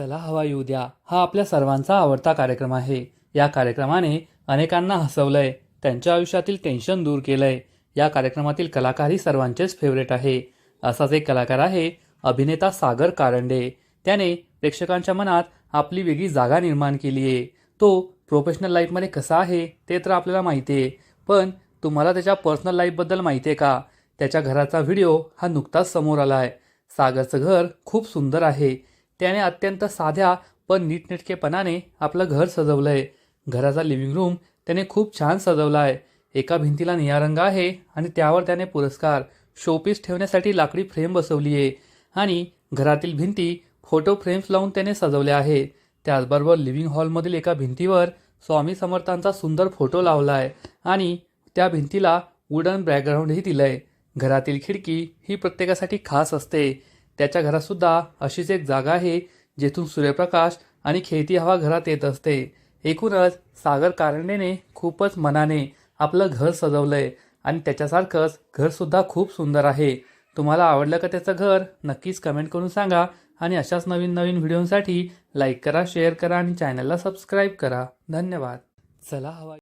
चला हवा येऊ द्या. हा आपल्या सर्वांचा आवडता कार्यक्रम आहे. या कार्यक्रमाने अनेकांना हसवलंय. त्यांच्या आयुष्यातील टेन्शन दूर केलंय. या कार्यक्रमातील कलाकारही सर्वांचेच फेवरेट आहे. असाच एक कलाकार आहे अभिनेता सागर कारंडे. त्याने प्रेक्षकांच्या मनात आपली वेगळी जागा निर्माण केली आहे. तो प्रोफेशनल लाईफमध्ये कसा आहे ते तर आपल्याला माहिती आहे. पण तुम्हाला त्याच्या पर्सनल लाईफबद्दल माहिती आहे का? त्याच्या घराचा व्हिडिओ हा नुकताच समोर आला आहे सागरचं घर खूप सुंदर आहे. त्याने अत्यंत साध्या पण नीटनेटकेपणाने आपलं घर सजवलं आहे घराचा लिव्हिंग रूम त्याने खूप छान सजवला आहे एका भिंतीला निळा रंग आहे आणि त्यावर त्याने पुरस्कार शोपीस ठेवण्यासाठी लाकडी फ्रेम बसवली आहे आणि घरातील भिंती फोटो फ्रेम्स लावून त्याने सजवल्या आहे त्याचबरोबर लिव्हिंग हॉलमधील एका भिंतीवर स्वामी समर्थांचा सुंदर फोटो लावला आहे आणि त्या भिंतीला वुडन बॅकग्राऊंडही दिलं आहे घरातील खिडकी ही प्रत्येकासाठी खास असते. त्याच्या घरातसुद्धा अशीच एक जागा आहे जेथून सूर्यप्रकाश आणि खेळती हवा घरात येत असते. एकूणच सागर कारंडेने खूपच मनाने आपलं घर सजवलंय आणि त्याच्यासारखंच घरसुद्धा खूप सुंदर आहे. तुम्हाला आवडलं का त्याचं घर नक्कीच कमेंट करून सांगा आणि अशाच नवीन नवीन व्हिडिओंसाठी लाईक करा शेअर करा आणि चॅनलला सबस्क्राईब करा. धन्यवाद. चला हवा